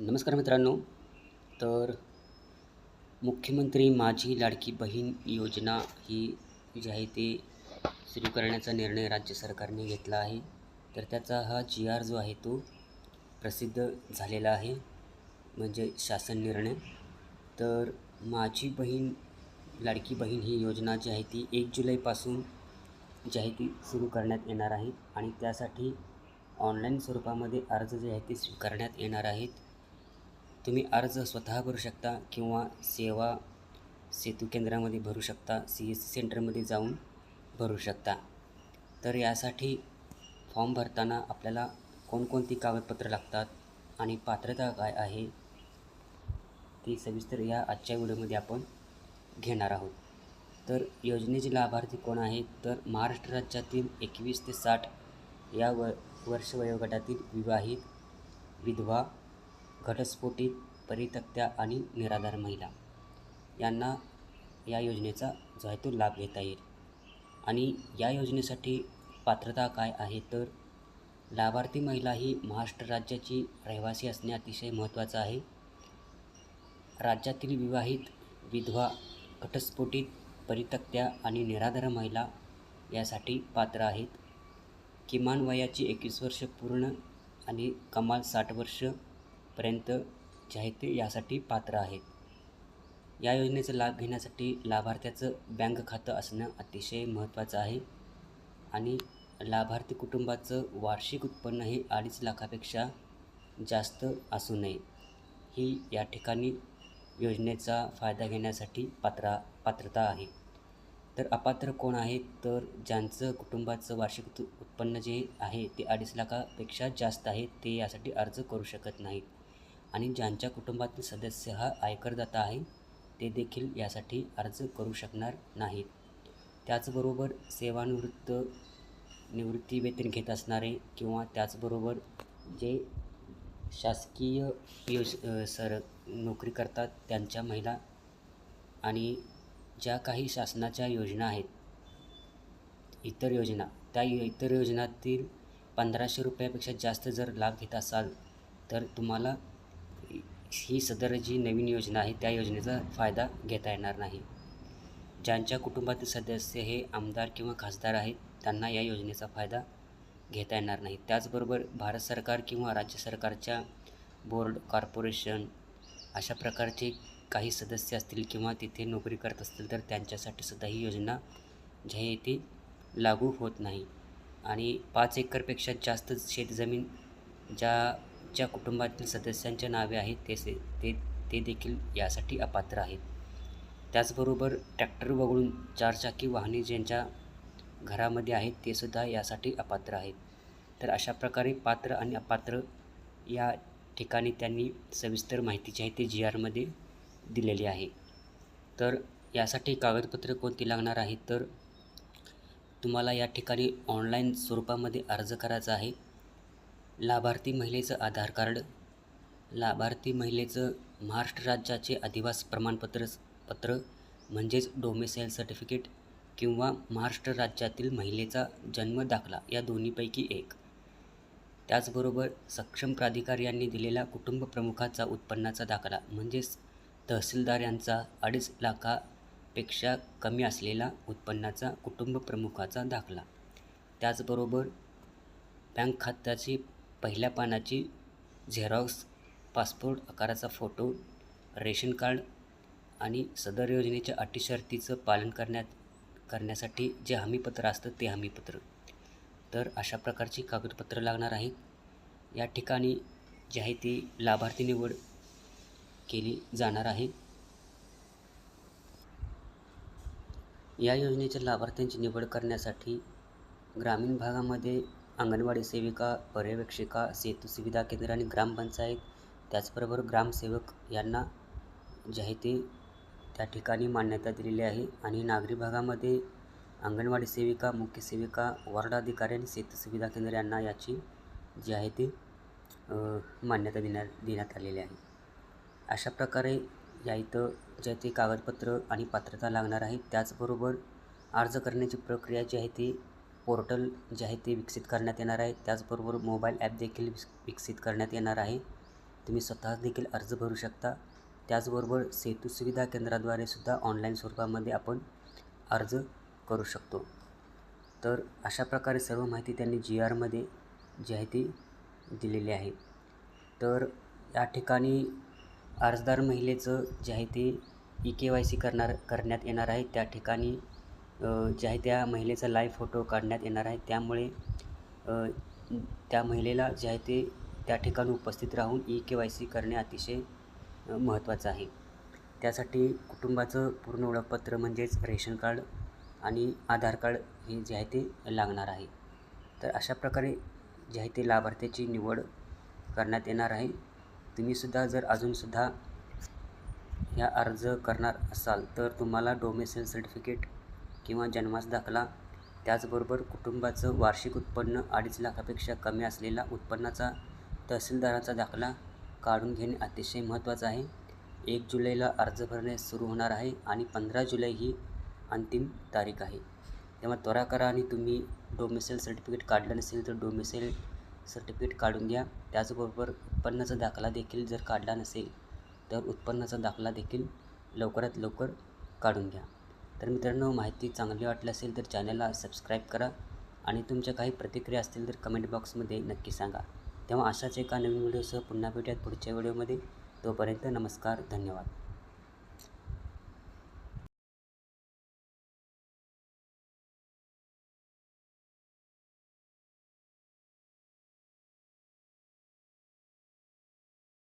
नमस्कार मित्रांनो. तर मुख्यमंत्री माझी लाडकी बहीण योजना ही जी आहे ती सुरू करण्याचा निर्णय राज्य सरकारने घेतला आहे. तर त्याचा हा जी आर जो आहे तो प्रसिद्ध झालेला आहे. म्हणजे शासन निर्णय. तर माझी बहीण लाडकी बहीण ही योजना जी आहे ती एक जुलैपासून जी आहे ती सुरू करण्यात येणार आहे. आणि त्यासाठी ऑनलाईन स्वरूपामध्ये अर्ज जे आहे ते स्वीकारण्यात येणार आहेत. तुम्ही अर्ज स्वतः भरू शकता किंवा सेवा सेतू केंद्रामध्ये भरू शकता सी एस सी सेंटरमध्ये जाऊन भरू शकता. तर यासाठी फॉर्म भरताना आपल्याला कोणकोणती कागदपत्रं लागतात आणि पात्रता काय आहे ती सविस्तर या आजच्या व्हिडिओमध्ये आपण घेणार आहोत. तर योजनेचे लाभार्थी कोण आहेत तर महाराष्ट्र राज्यातील एकवीस ते साठ या व वर्ष वयोगटातील विवाहित विधवा घटस्फोटित परितक्त्या आणि निराधार महिला यांना या योजनेचा जो आहे तो लाभ घेता येईल. आणि या योजनेसाठी पात्रता काय आहे तर लाभार्थी महिला ही महाराष्ट्र राज्याची रहिवासी असणे अतिशय महत्त्वाचं आहे. राज्यातील विवाहित विधवा घटस्फोटित परितक्त्या आणि निराधार महिला यासाठी पात्र आहेत. किमान वयाची एकवीस वर्ष पूर्ण आणि कमाल साठ वर्ष पर्यंत जे आहे ते यासाठी पात्र आहेत. या योजनेचा लाभ घेण्यासाठी लाभार्थ्याचं बँक खातं असणं अतिशय महत्त्वाचं आहे आणि लाभार्थी कुटुंबाचं वार्षिक उत्पन्न हे अडीच लाखापेक्षा जास्त असू नये. ही या ठिकाणी योजनेचा फायदा घेण्यासाठी पात्रा पात्रता आहे. तर अपात्र कोण आहे? तर ज्यांचं कुटुंबाचं वार्षिक उत्पन्न जे आहे ते अडीच लाखापेक्षा जास्त आहे ते यासाठी अर्ज करू शकत नाहीत. आणि ज्यांच्या कुटुंबातील सदस्य हा आयकरदाता आहे ते देखील यासाठी अर्ज करू शकणार नाहीत. त्याचबरोबर सेवानिवृत्त निवृत्ती वेतन घेत असणारे किंवा त्याचबरोबर जे शासकीय योज सर नोकरी करतात त्यांच्या महिला आणि ज्या काही शासनाच्या योजना आहेत इतर योजना त्या इतर योजनातील पंधराशे रुपयापेक्षा जास्त जर लाभ घेत असाल तर तुम्हाला ही सदर जी नवीन योजना आहे त्या योजनेचा फायदा घेता येणार नाही. ज्यांच्या कुटुंबातील सदस्य हे आमदार किंवा खासदार आहेत त्यांना या योजनेचा फायदा घेता येणार नाही. त्याचबरोबर भारत सरकार किंवा राज्य सरकारच्या बोर्ड कॉर्पोरेशन अशा प्रकारचे काही सदस्य असतील किंवा तिथे नोकरी करत असतील तर त्यांच्यासाठी सुद्धा ही योजना जी आहे ती लागू होत नाही. आणि पाच एकरपेक्षा जास्त शेतजमीन ज्या ज्या कुटुंबातील सदस्यांच्या नावे आहेत ते से ते ते देखील यासाठी अपात्र आहेत. त्याचबरोबर ट्रॅक्टर वगळून चारचाकी वाहने ज्यांच्या घरामध्ये आहेत ते सुद्धा यासाठी अपात्र आहेत. तर अशा प्रकारे पात्र आणि अपात्र या ठिकाणी त्यांनी सविस्तर माहिती जी आहे ती जी आरमध्ये दिलेली आहे. तर यासाठी कागदपत्र कोणती लागणार आहेत तर तुम्हाला या ठिकाणी ऑनलाईन स्वरूपामध्ये अर्ज करायचा आहे. लाभार्थी महिलेचं आधार कार्ड लाभार्थी महिलेचं महाराष्ट्र राज्याचे अधिवास प्रमाणपत्र पत्र म्हणजेच डोमेसाईल सर्टिफिकेट किंवा महाराष्ट्र राज्यातील महिलेचा जन्म दाखला या दोन्हीपैकी एक. त्याचबरोबर सक्षम प्राधिकारी यांनी दिलेला कुटुंब प्रमुखाचा उत्पन्नाचा दाखला म्हणजेच तहसीलदार यांचा अडीच लाखापेक्षा कमी असलेला उत्पन्नाचा कुटुंब प्रमुखाचा दाखला. त्याचबरोबर बँक खात्याची पहिल्या पानाची झेरॉक्स पासपोर्ट आकाराचा फोटो रेशन कार्ड आणि सदर योजनेच्या अटी शर्तीचं पालन करण्यात करण्यासाठी जे हमीपत्र असतं ते हमीपत्र. तर अशा प्रकारची कागदपत्रं लागणार आहेत. या ठिकाणी जी आहे ती लाभार्थी निवड केली जाणार आहे. या योजनेच्या लाभार्थ्यांची निवड करण्यासाठी ग्रामीण भागामध्ये अंगणवाडी सेविका पर्यवेक्षिका सेतू सुविधा केंद्र आणि ग्रामपंचायत त्याचबरोबर ग्रामसेवक यांना जे आहे ते त्या ठिकाणी मान्यता दिलेली आहे. आणि नागरी भागामध्ये अंगणवाडी सेविका मुख्य सेविका वॉर्ड अधिकारी आणि सेतू सुविधा केंद्र यांना याची जी आहे ती मान्यता देण्यात देण्यात आलेली आहे. अशा प्रकारे या इथं जे ते कागदपत्र आणि पात्रता लागणार आहे त्याचबरोबर अर्ज करण्याची प्रक्रिया जी आहे ती पोर्टल जे आहे ते विकसित करण्यात येणार आहे. त्याचबरोबर मोबाईल ॲप देखील विकसित करण्यात येणार आहे. तुम्ही स्वतः देखील अर्ज भरू शकता. त्याचबरोबर सेतू सुविधा केंद्राद्वारे सुद्धा ऑनलाईन स्वरूपामध्ये आपण अर्ज करू शकतो. तर अशा प्रकारे सर्व माहिती त्यांनी जी आरमध्ये जी आहे ती दिलेली आहे. तर या ठिकाणी अर्जदार महिलेचं जे आहे ते ई के वाय सी करणार करण्यात येणार आहे. त्या ठिकाणी जे आहे त्या महिलेचा लाईव्ह फोटो काढण्यात येणार आहे. त्यामुळे त्या महिलेला जे आहे ते त्या ठिकाणी उपस्थित राहून ई के वाय सी करणे अतिशय महत्त्वाचं आहे. त्यासाठी कुटुंबाचं पूर्ण ओळखपत्र म्हणजेच रेशन कार्ड आणि आधार कार्ड हे जे आहे ते लागणार आहे. तर अशा प्रकारे जे आहे ते लाभार्थ्याची निवड करण्यात येणार आहे. तुम्हीसुद्धा जर अजूनसुद्धा ह्या अर्ज करणार असाल तर तुम्हाला डोमेसेल सर्टिफिकेट किंवा जन्मास दाखला त्याचबरोबर कुटुंबाचं वार्षिक उत्पन्न अडीच लाखापेक्षा कमी असलेला उत्पन्नाचा तहसीलदाराचा दाखला काढून घेणे अतिशय महत्त्वाचं आहे. एक जुलैला अर्ज भरणे सुरू होणार आहे आणि पंधरा जुलै ही अंतिम तारीख आहे. तेव्हा त्वरा करा आणि तुम्ही डोमेसेल सर्टिफिकेट काढलं नसेल तर डोमेसेल सर्टिफिकेट काढून घ्या. त्याचबरोबर उत्पन्नाचा दाखला देखील जर काढला नसेल तर उत्पन्नाचा दाखला देखील लवकरात लवकर काढून घ्या. तर मित्रांनो माहिती चांगली वाटली असेल तर चॅनलला सबस्क्राईब करा आणि तुमच्या काही प्रतिक्रिया असतील तर कमेंट बॉक्समध्ये नक्की सांगा. तेव्हा अशाच एका नवीन व्हिडिओसह पुन्हा भेटूयात पुढच्या व्हिडिओमध्ये तोपर्यंत नमस्कार धन्यवाद.